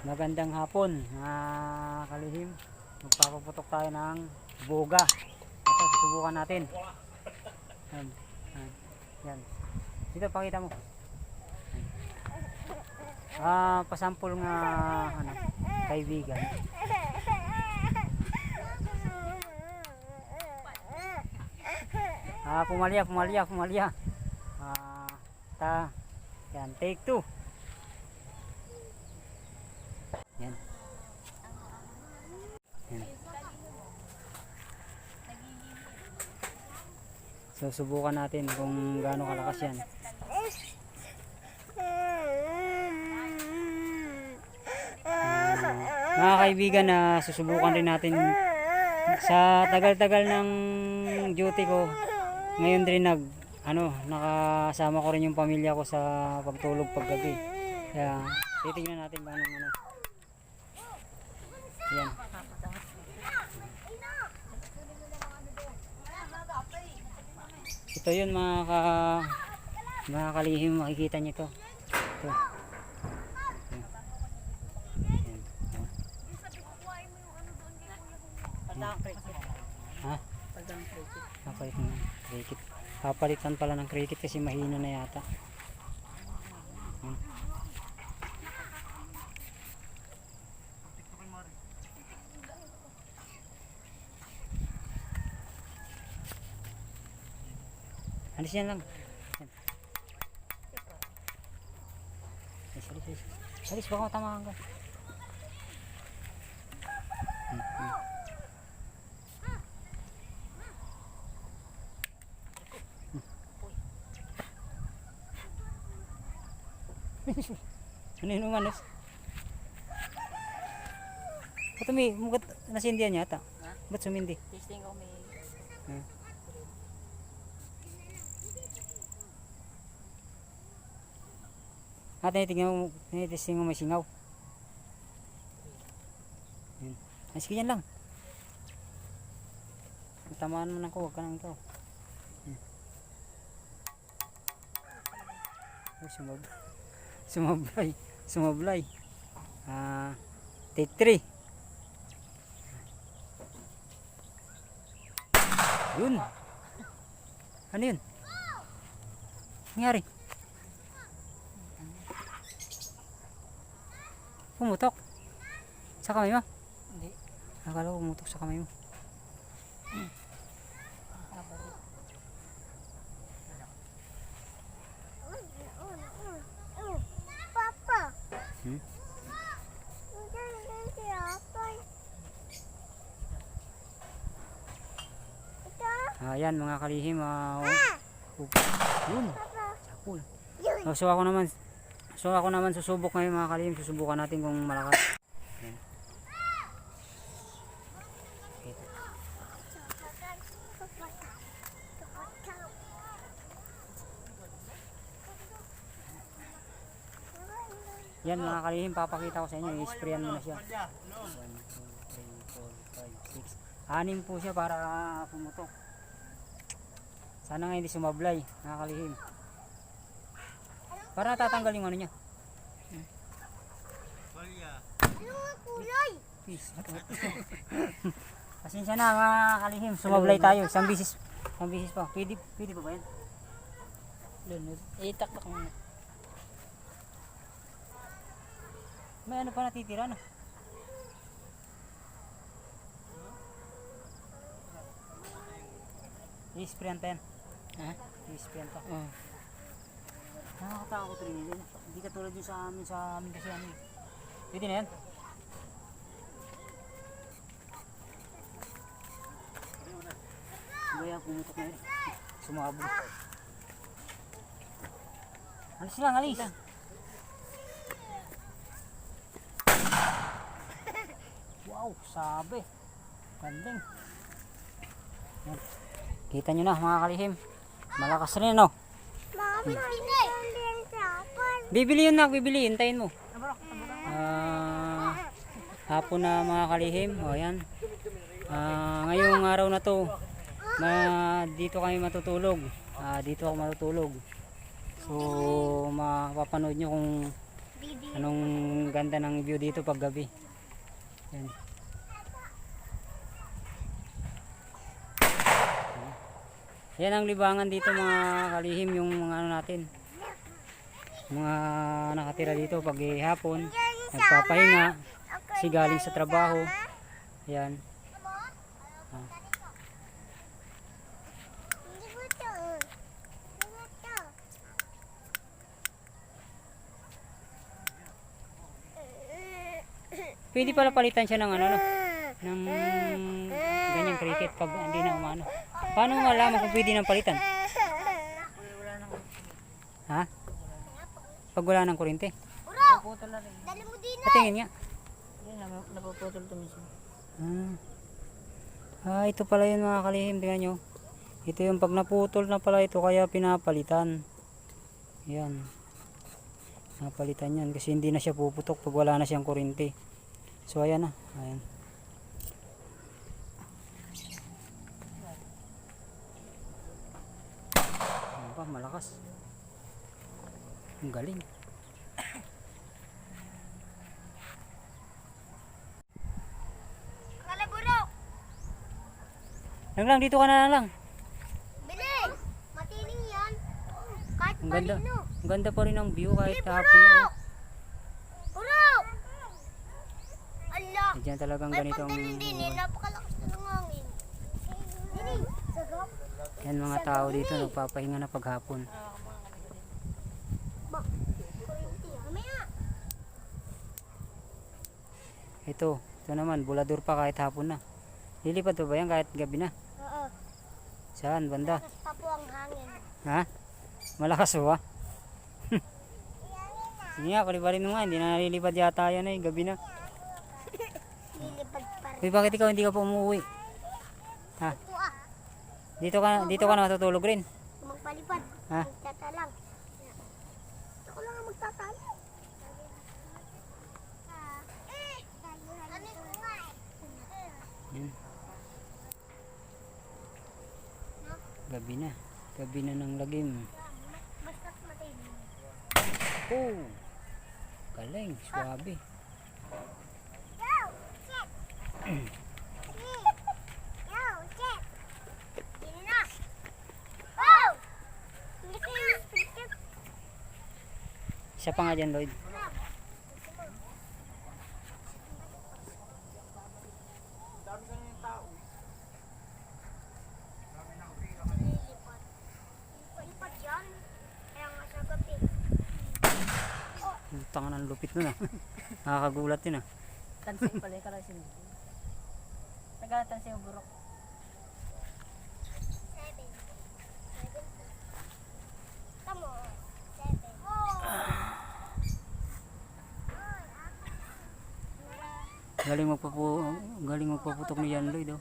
Magandang hapon, mga kalihim. Magpapaputok tayo ng boga. Ito, susubukan natin. Yan. Yan. Dito, pakita mo. Ah, pasampol nga ano, kaibigan. Ah, pumalya, pumalya, pumalya. Ah, ta. Yan, take two. Yan. Yan. So, subukan natin kung gaano kalakas yan. Ah, mga kaibigan na susubukan rin natin. Sa tagal-tagal ng duty ko ngayon din nag ano nakasama ko rin yung pamilya ko sa pagtulog paggabi. Kaya titingnan natin anong ano. Yan ito yun mga ka mga kalihim makikita nyo ito ito. Ha? Papalit ng cricket. Papalitan pala ng cricket kasi mahina na yata. Alis yan lang. Alis, alis, alis. Alis, baka matamaan ka. Hmm, hmm. ano yun umanos? Ba't umi, mugat nasindihan yata? Ba't sumindi? Testing ko may Hmm. At tinitingnan mo, tinitesting mo may singaw. Yan. Sige yan lang. Tamaan mo na ko, huwag ka nang ikaw. Hmm. Ay, sumab sumablay. Sumablay. Ah, take 3. Yun. Ano yun? Nangyari? Pumutok. Sa kamay mo? hindi. Akala ko pumutok sa kamay mo. Papa. Hmm? Ayan mga kalihim. ah, oh. Yun. Papa. Sakul. Oh, so ako naman So ako naman susubok ngayon mga kalihim. Susubukan natin kung malakas. Yan mga kalihim, papakita ko sa inyo. I-sprayan mo na siya. 1, 2, 3, 4, 5, 6. Anim po siya para pumutok. Sana nga hindi sumablay, mga kalihim. Para natatanggal yung ano niya. Pasensya na mga kalihim, sumablay tayo. Isang bisis, isang bisis pa. Pwede, pwede pa ba yan? Lunod. Itaktak mo na. May ano pa natitira no? I-sprayan pa yan. Ha? I-sprayan pa. Oo. Nakakatakot rin yun. Hindi katulad yung sa amin, sa amin kasi ano. eh. Pwede na yan. Gaya, pumutok na yun. Sumabog. Alis lang, alis. Wow, sabi. Ganding. Kita nyo na mga kalihim. Malakas rin no. Mami, Papa. Bibili yun nak, bibili. Hintayin mo. Ah, hapon na mga kalihim. O yan. Ah, ngayong araw na to, na dito kami matutulog. Ah, dito ako matutulog. So, mapapanood nyo kung Anong ganda ng view dito pag gabi. Yan. Yan ang libangan dito mga kalihim yung mga ano natin. Mga nakatira dito pag hapon, nagpapahinga, kasi galing sa trabaho. Yan. Hindi ko to. Hindi ko to. Pwede pala palitan siya ng ano, no? ng ganyang cricket pag hindi na umano. Paano malaman kung pwede nang palitan? Ha? Pag wala ng kuryente? Napuputol na rin. Dali mo din. Patingin nga. Yun, nap- napuputol to minsan. Ah. ah, ito pala yun mga kalihim. Tingnan nyo. Ito yung pag naputol na pala ito kaya pinapalitan. Yan. Napalitan yan kasi hindi na siya puputok pag wala na siyang kuryente. So ayan na. Ayan. Ano ba? Malakas. Ang galing. Kalaburok. Lang lang, dito ka na lang. Bili. Matiling yan. Kahit Ang ganda. malino. Ang ganda pa rin ng view kahit hapon na. oh. Burok. Allah. Diyan talagang ganito ang pagdaling din eh. Napakalakas na ng hangin. Dini. Sagap. yan mga tao dito nagpapahinga na paghapon. Ba. Ito, ito naman, bulador pa kahit hapon na. Lilipad pa ba yan kahit gabi na? Oo. Saan, banda? Tapos pa po ang hangin. Ha? Malakas ba? Sige nga, kulibarin mo nga, hindi na nalilipad yata yan eh, gabi na. Lilipad pa rin. Uy, bakit ikaw hindi ka pa umuwi? Ha? Ah. Dito ka, dito ka na matutulog rin. Magpalipad. Ha? Magtatalang. Ako lang ang magtatalo. Eh, ano ko nga Yan. Gabi na. Gabi na ng lagim. Basta't matindi. Oh! Galing, swabe. Go! Check! Go! Check! Yun na! Check. Isa pa nga dyan, Lloyd. Lilipad. Lilipad yan. Kaya nga sa gabi. Ang tanga ng lupit nun ah. Nakakagulat yun ah. Tansing pala yung kalasin. Nagkatansing yung burok. Oh! Galing magpapu galing magpaputok ni Yan Lloyd oh.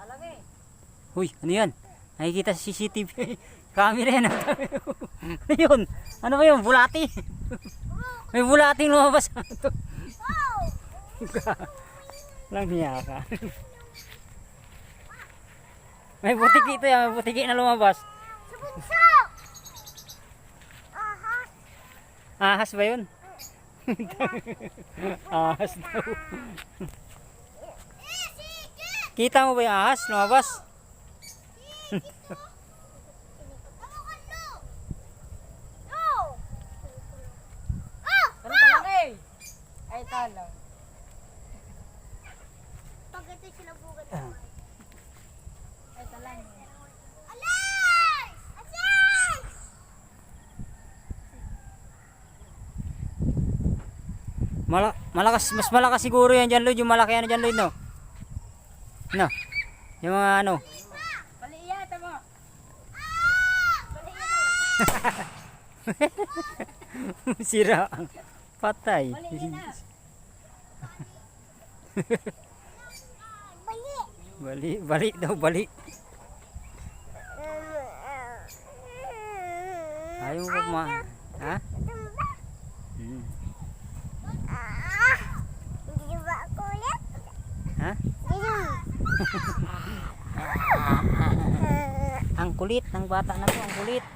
Talaga eh. Uy, ano yan? Nakikita sa CCTV. Camera yan. ano yun? Ano ba yun? Bulati? May bulating lumabas. Lang niya ka. May butiki ito yan. May butiki na lumabas. Sa bunso! Aha! Ahas ba yun? ahas daw. Kita mo ba yung ahas lumabas? Ano ka no? No! Oh! Ano talaga eh? Ay, talang. Pag ito sinabugan Ah. Ay, talang. Alay! Asay! Mala malakas, mas malakas siguro yan dyan Lloyd. Yung malaki ano dyan Lloyd no? No? Yung mga ano? Sira. Patay. Bali iya na. Bali! Bali, bali daw, bali. Ayaw mo pa ma... Ha? Hmm. Ah! Hindi ba ako ulit? Ha? Hindi. kulit ng bata na to, ang kulit.